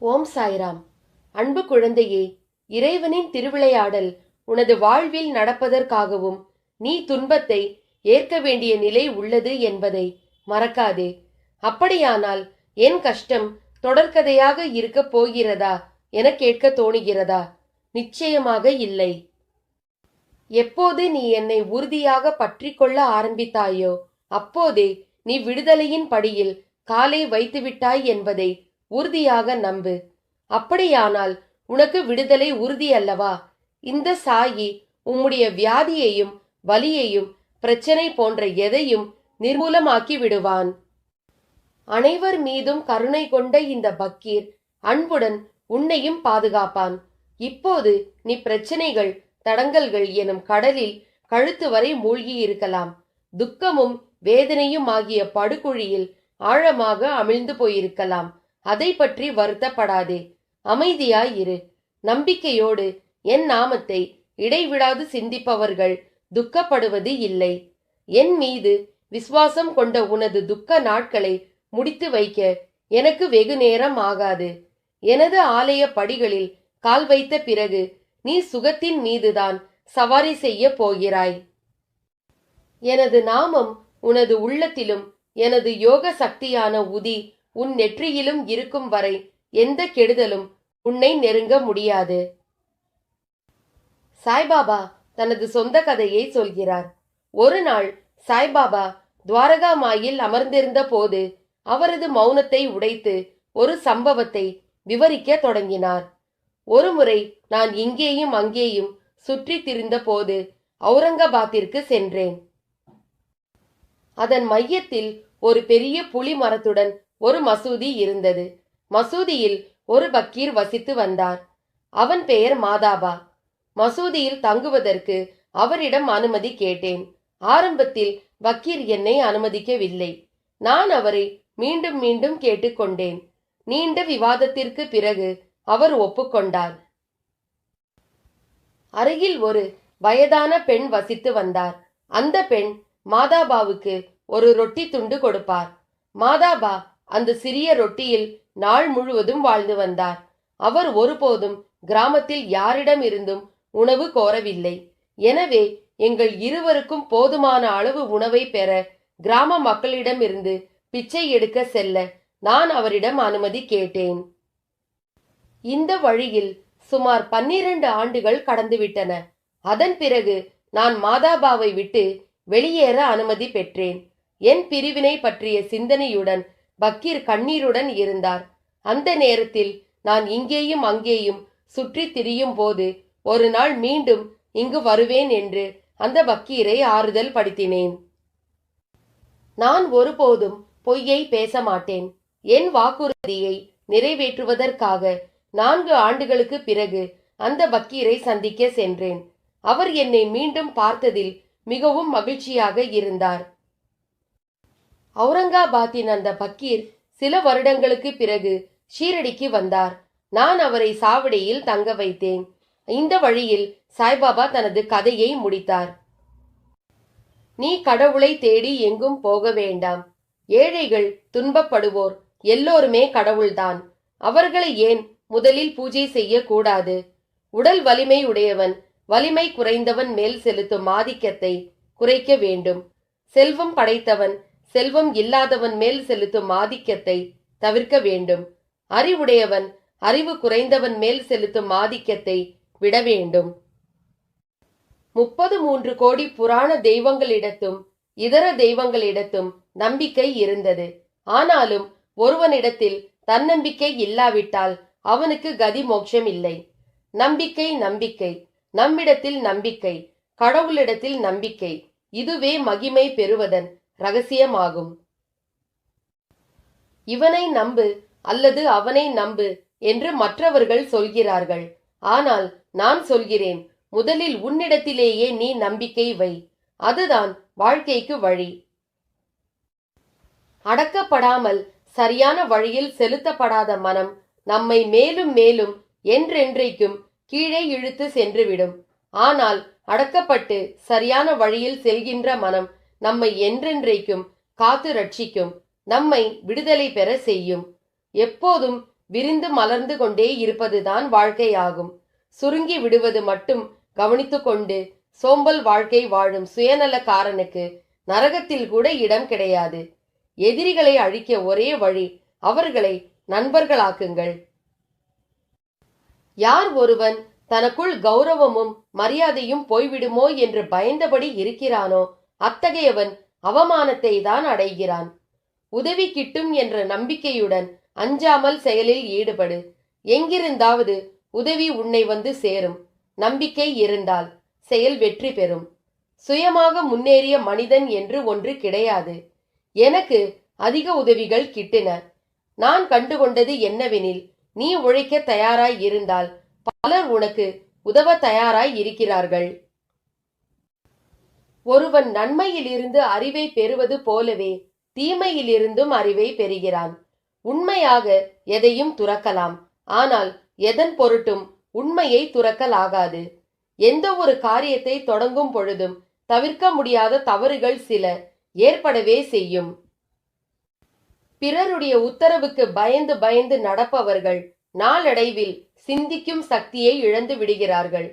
ஓம் சாய்ராம். அன்பு குழந்தையே இறைவனின் திருவிளையாடல் உனது வாழ்வில் நடப்பதற்காகவும் நீ துன்பத்தை ஏற்க வேண்டிய நிலை உள்ளது என்பதை மறக்காதே. அப்படியானால் என் கஷ்டம் தொடர்கதையாக இருக்கப் போகிறதா என கேட்க தோணுகிறதா? நிச்சயமாக இல்லை. எப்போது நீ என்னை உறுதியாக பற்றி கொள்ள ஆரம்பித்தாயோ அப்போதே நீ விடுதலையின் படியில் காலை வைத்துவிட்டாய் என்பதை உறுதியாக நம்பு. அப்படியானால் உனக்கு விடுதலை உறுதி அல்லவா? இந்த சாயி உம்முடைய வியாதியையும் வலியையும் பிரச்சனை போன்ற எதையும் நிர்மூலமாக்கி விடுவான். அனைவர் மீதும் கருணை கொண்ட இந்த பக்கீர் அன்புடன் உன்னையும் பாதுகாப்பான். இப்போது நீ பிரச்சனைகள் தடங்கல்கள் எனும் கடலில் கழுத்து வரை மூழ்கி இருக்கலாம். துக்கமும் வேதனையும் ஆகிய படுகுழியில் ஆழமாக அமிழ்ந்து போயிருக்கலாம். அதை பற்றி வருத்தப்படாதே. அமைதியாய் இரு நம்பிக்கையோடு என் நாமத்தை இடைவிடாது சிந்திப்பவர்கள் துக்கப்படுவது இல்லை. என் மீது விசுவாசம் கொண்ட உனது துக்க நாட்களை முடித்து வைக்க எனக்கு வெகு நேரம் ஆகாது. எனது ஆலய படிகளில் கால் வைத்த பிறகு நீ சுகத்தின் மீதுதான் சவாரி செய்ய போகிறாய். எனது நாமம் உனது உள்ளத்திலும் எனது யோக சக்தியான உதி உன் நெற்றியிலும் இருக்கும் வரை எந்த கெடுதலும் உன்னை நெருங்க முடியாது. சாய்பாபா தனது சொந்த கதையை சொல்கிறார். ஒரு நாள் சாய்பாபா துவாரகா மாயில் அமர்ந்திருந்த போது அவரது மௌனத்தை உடைத்து ஒரு சம்பவத்தை விவரிக்க தொடங்கினார். ஒருமுறை நான் இங்கேயும் அங்கேயும் சுற்றி திரிந்த போது அவுரங்காபாத்திற்கு சென்றேன். அதன் மையத்தில் ஒரு பெரிய புலி மரத்துடன் ஒரு மசூதி இருந்தது. மசூதியில் ஒரு பக்கீர் வசித்து வந்தார். அவன் பெயர் மாதாபா. மசூதியில் தங்குவதற்கு அவரிடம் அனுமதி கேட்டேன். ஆரம்பத்தில் பக்கீர் என்னை அனுமதிக்கவில்லை. நான் அவரை மீண்டும் மீண்டும் கேட்டுக்கொண்டேன். நீண்ட விவாதத்திற்கு பிறகு அவர் ஒப்புக்கொண்டார். அருகில் ஒரு வயதான பெண் வசித்து வந்தார். அந்த பெண் மாதாபாவுக்கு ஒரு ரொட்டி துண்டு கொடுப்பார். மாதாபா அந்த சிறிய ரொட்டியில் நாள் முழுவதும் வாழ்ந்து வந்தார். அவர் ஒருபோதும் கிராமத்தில் யாரிடம் இருந்தும் உணவு கோரவில்லை. எனவே எங்கள் இருவருக்கும் போதுமான அளவு உணவை பெற கிராம மக்களிடமிருந்து பிச்சை எடுக்க செல்ல நான் அவரிடம் அனுமதி கேட்டேன். இந்த வழியில் சுமார் பன்னிரண்டு ஆண்டுகள் கடந்துவிட்டன. அதன் பிறகு நான் மாதாபாவை விட்டு வெளியேற அனுமதி பெற்றேன். என் பிரிவினை பற்றிய சிந்தனையுடன் பக்கீர் கண்ணீருடன் இருந்தார். அந்த நேரத்தில் நான் இங்கேயும் அங்கேயும் சுற்றி திரியும் போது ஒரு நாள் மீண்டும் இங்கு வருவேன் என்று அந்த பக்கீரை ஆறுதல் படுத்தினேன். நான் ஒருபோதும் பொய்யை பேச மாட்டேன். என் வாக்குறுதியை நிறைவேற்றுவதற்காக நான்கு ஆண்டுகளுக்கு பிறகு அந்த பக்கீரை சந்திக்க சென்றேன். அவர் என்னை மீண்டும் பார்த்ததில் மிகவும் மகிழ்ச்சியாக இருந்தார். அவுரங்காபாத்தின் அந்த பக்கீர் சில வருடங்களுக்கு பிறகு ஷீரடிக்கு வந்தார். நான் அவரை சாவடியில் தங்க வைத்தேன். இந்த வழியில் சாய்பாபா தனது கதையை முடித்தார். நீ கடவுளை தேடி எங்கும் போக வேண்டாம். ஏழைகள் துன்பப்படுவோர் எல்லோருமே கடவுள்தான். அவர்களை ஏன் முதலில் பூஜை செய்யக்கூடாது? உடல் வலிமை உடையவன் வலிமை குறைந்தவன் மேல் செலுத்தும் ஆதிக்கத்தை குறைக்க வேண்டும். செல்வம் படைத்தவன் செல்வம் இல்லாதவன் மேல் செலுத்தும் ஆதிக்கத்தை தவிர்க்க வேண்டும். அறிவுடையவன் அறிவு குறைந்தவன் மேல் செலுத்தும் ஆதிக்கத்தை விட வேண்டும். முப்பது மூன்று கோடி புராண தெய்வங்களிடத்தும் இதர தெய்வங்களிடத்தும் நம்பிக்கை இருந்தது. ஆனாலும் ஒருவனிடத்தில் தன்னம்பிக்கை இல்லாவிட்டால் அவனுக்கு கதி மோட்சம் இல்லை நம்பிக்கை நம்பிக்கை நம்மிடத்தில் நம்பிக்கை கடவுளிடத்தில் நம்பிக்கை இதுவே மகிமை பெறுவதன் ரகசியமாகும். இவனை நம்பு அல்லது அவனை நம்பு என்று மற்றவர்கள் சொல்கிறார்கள். ஆனால் நான் சொல்கிறேன் முதலில் உன்னிடத்திலேயே நீ நம்பிக்கை வை. அதுதான் வாழ்க்கைக்கு வழி. அடக்கப்படாமல் சரியான வழியில் செலுத்தப்படாத மனம் நம்மை மேலும் மேலும் என்றென்றைக்கும் கீழே இழுத்து சென்றுவிடும். ஆனால் அடக்கப்பட்டு சரியான வழியில் செல்கின்ற மனம் நம்மை என்றென்றைக்கும் காத்து ரட்சிக்கும் நம்மை விடுதலை பெற செய்யும். எப்போதும் விரிந்து மலர்ந்து கொண்டே இருப்பதுதான் வாழ்க்கையாகும். சுருங்கி விடுவது மட்டும் கவனித்துக்கொண்டு சோம்பல் வாழ்க்கை வாழும் சுயநலக்காரனுக்கு நரகத்தில் கூட இடம் கிடையாது. எதிரிகளை அழிக்க ஒரே வழி அவர்களை நண்பர்களாக்குங்கள். யார் ஒருவன் தனக்குள் கௌரவமும் மரியாதையும் போய்விடுமோ என்று பயந்தபடி இருக்கிறானோ அத்தகையவன் அவமானத்தை தான் அடைகிறான். உதவி கிட்டும் என்ற நம்பிக்கையுடன் அஞ்சாமல் செயலில் ஈடுபடு. எங்கிருந்தாவது உதவி உன்னை வந்து சேரும். நம்பிக்கை இருந்தால் செயல் வெற்றி பெறும். சுயமாக முன்னேறிய மனிதன் என்று ஒன்று கிடையாது. எனக்கு அதிக உதவிகள் கிட்டின. நான் கண்டுகொண்டது என்னவெனில் நீ உழைக்க தயாராய் இருந்தால் பலர் உனக்கு உதவ தயாராய் இருக்கிறார்கள். ஒருவன் நன்மையிலிருந்து அறிவை பெறுவது போலவே தீமையிலிருந்தும் அறிவை பெறுகிறான். உண்மையாக எதையும் துறக்கலாம். ஆனால் எதன் பொருட்டும் உண்மையை துறக்கலாகாது. எந்த ஒரு காரியத்தை தொடங்கும் பொழுதும் தவிர்க்க முடியாத தவறுகள் சில ஏற்படவே செய்யும். பிறருடைய உத்தரவுக்கு பயந்து பயந்து நடப்பவர்கள் நாளடைவில் சிந்திக்கும் சக்தியை இழந்து விடுகிறார்கள்.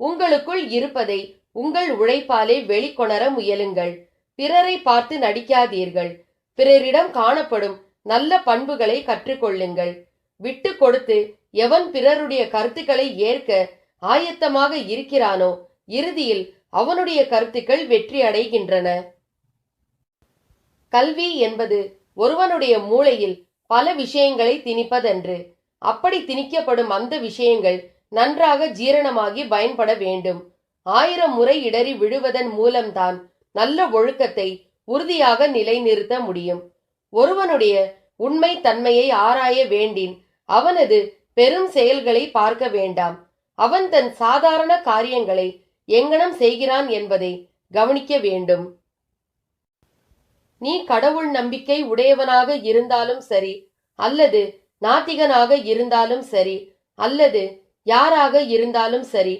உங்களுக்குள் இருப்பதை உங்கள் உழைப்பாலே வெளிக்கொணர முயலுங்கள். பிறரை பார்த்து நடிக்காதீர்கள். பிறரிடம் காணப்படும் நல்ல பண்புகளை கற்றுக்கொள்ளுங்கள். விட்டு கொடுத்து எவன் பிறருடைய கருத்துக்களை ஏற்க ஆயத்தமாக இருக்கிறானோ இறுதியில் அவனுடைய கருத்துக்கள் வெற்றி அடைகின்றன. கல்வி என்பது ஒருவனுடைய மூளையில் பல விஷயங்களை திணிப்பதன்று. அப்படி திணிக்கப்படும் அந்த விஷயங்கள் நன்றாக ஜீரணமாகி பயன்பட வேண்டும். ஆயிரம் முறை இடறி விழுவதன் மூலம்தான் நல்ல ஒழுக்கத்தை உறுதியாக நிலைநிறுத்த முடியும். ஒருவனுடைய உண்மை தன்மையை ஆராய வேண்டின் அவனது பெரும் செயல்களை பார்க்க வேண்டாம். அவன் தன் சாதாரண காரியங்களை எங்கனம் செய்கிறான் என்பதை கவனிக்க வேண்டும். நீ கடவுள் நம்பிக்கை உடையவனாக இருந்தாலும் சரி அல்லது நாத்திகனாக இருந்தாலும் சரி அல்லது யாராக இருந்தாலும் சரி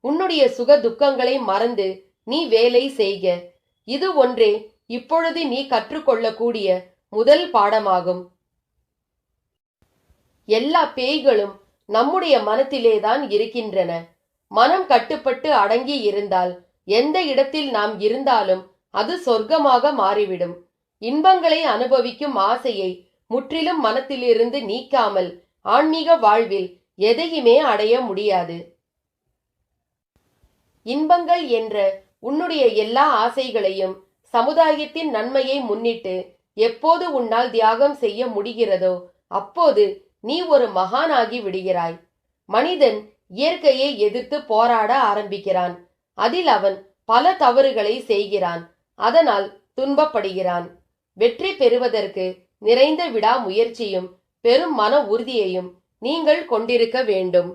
உன்னுடைய சுக துக்கங்களை மறந்து நீ வேலை செய்க. இது ஒன்றே இப்பொழுது நீ கற்றுக்கொள்ளக்கூடிய முதல் பாடமாகும். எல்லா பேய்களும் நம்முடைய மனத்திலேதான் இருக்கின்றன. மனம் கட்டுப்பட்டு அடங்கி இருந்தால் எந்த இடத்தில் நாம் இருந்தாலும் அது சொர்க்கமாக மாறிவிடும். இன்பங்களை அனுபவிக்கும் ஆசையை முற்றிலும் மனத்திலிருந்து நீக்காமல் ஆன்மீக வாழ்வில் எதையுமே அடைய முடியாது. இன்பங்கள் என்ற உன்னுடைய எல்லா ஆசைகளையும் சமுதாயத்தின் நன்மையை முன்னிட்டு எப்போது உன்னால் தியாகம் செய்ய முடிகிறதோ அப்போது நீ ஒரு மகானாகி விடுகிறாய். மனிதன் இயற்கையை எதிர்த்து போராட ஆரம்பிக்கிறான். அதில் அவன் பல தவறுகளை செய்கிறான். அதனால் துன்பப்படுகிறான். வெற்றி பெறுவதற்கு நிறைந்த விடா முயற்சியும் பெரும் மன உறுதியையும் நீங்கள் கொண்டிருக்க வேண்டும்.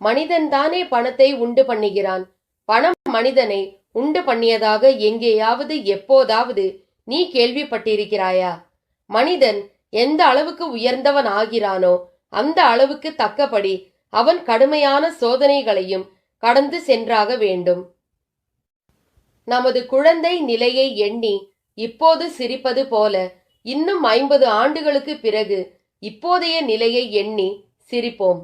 மனிதன்தானே பணத்தை உண்டு பண்ணுகிறான். பணம் மனிதனை உண்டு பண்ணியதாக எங்கேயாவது எப்போதாவது நீ கேள்விப்பட்டிருக்கிறாயா? மனிதன் எந்த அளவுக்கு உயர்ந்தவன் ஆகிறானோ அந்த அளவுக்கு தக்கபடி அவன் கடுமையான சோதனைகளையும் கடந்து சென்றாக வேண்டும். நமது குழந்தை நிலையை எண்ணி இப்போது சிரிப்பது போல இன்னும் ஐம்பது ஆண்டுகளுக்கு பிறகு இப்போதைய நிலையை எண்ணி சிரிப்போம்.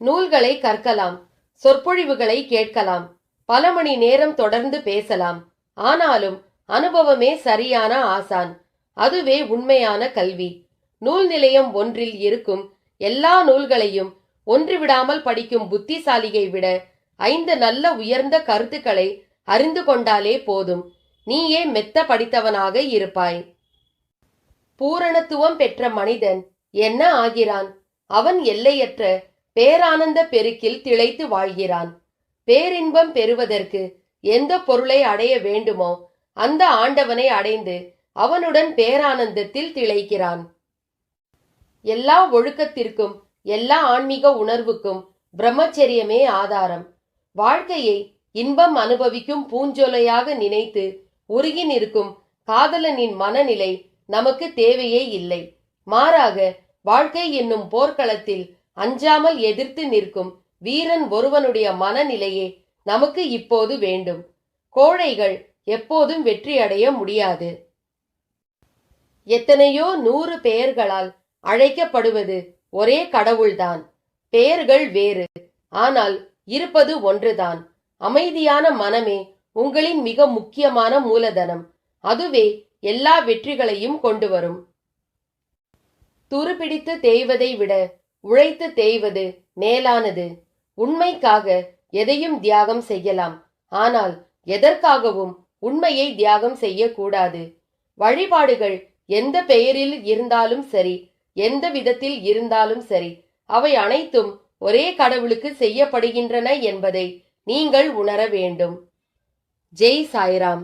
நூல்களை கற்கலாம் சொற்பொழிவுகளை கேட்கலாம் பல மணி நேரம் தொடர்ந்து பேசலாம். ஆனாலும் அனுபவமே சரியான ஆசான். அதுவே உண்மையான கல்வி. நூல் நிலையம் ஒன்றில் இருக்கும் எல்லா நூல்களையும் ஒன்று விடாமல் படிக்கும் புத்திசாலியை விட ஐந்து நல்ல உயர்ந்த கருத்துக்களை அறிந்து கொண்டாலே போதும். நீயே மெத்த படித்தவனாக இருப்பாய். பூரணத்துவம் பெற்ற மனிதன் என்ன ஆகிறான்? அவன் எல்லையற்ற பேரானந்த பெருக்கில் திளைத்து வாழ்கிறான். பேரின்பம் பெறுவதற்கு எந்த பொருளை அடைய வேண்டுமோ அந்த ஆண்டவனை அடைந்து அவனுடன் பேரானந்தத்தில் திளைக்கிறான். எல்லா ஒழுக்கத்திற்கும் எல்லா ஆன்மீக உணர்வுக்கும் பிரம்மச்சரியமே ஆதாரம். வாழ்க்கையை இன்பம் அனுபவிக்கும் பூஞ்சோலையாக நினைத்து உருகி நிற்கும் காதலனின் மனநிலை நமக்கு தேவையே இல்லை. மாறாக வாழ்க்கை என்னும் போர்க்களத்தில் அஞ்சாமல் எதிர்த்து நிற்கும் வீரன் ஒருவனுடைய மனநிலையே நமக்கு இப்போது வேண்டும். கோழைகள் எப்போதும் வெற்றியடைய முடியாது. எத்தனையோ நூறு பெயர்களால் அழைக்கப்படுவது ஒரே கடவுள்தான். பெயர்கள் வேறு ஆனால் இருப்பது ஒன்றுதான். அமைதியான மனமே உங்களின் மிக முக்கியமான மூலதனம். அதுவே எல்லா வெற்றிகளையும் கொண்டு வரும். துருப்பிடித்து தேய்வதை விட உழைத்து தேய்வது மேலானது. உண்மைக்காக எதையும் தியாகம் செய்யலாம். ஆனால் எதற்காகவும் உண்மையை தியாகம் செய்யக்கூடாது. வழிபாடுகள் எந்த பெயரில் இருந்தாலும் சரி எந்த விதத்தில் இருந்தாலும் சரி அவை அனைத்தும் ஒரே கடவுளுக்கு செய்யப்படுகின்றன என்பதை நீங்கள் உணர வேண்டும். ஜெய் சாய்ராம்.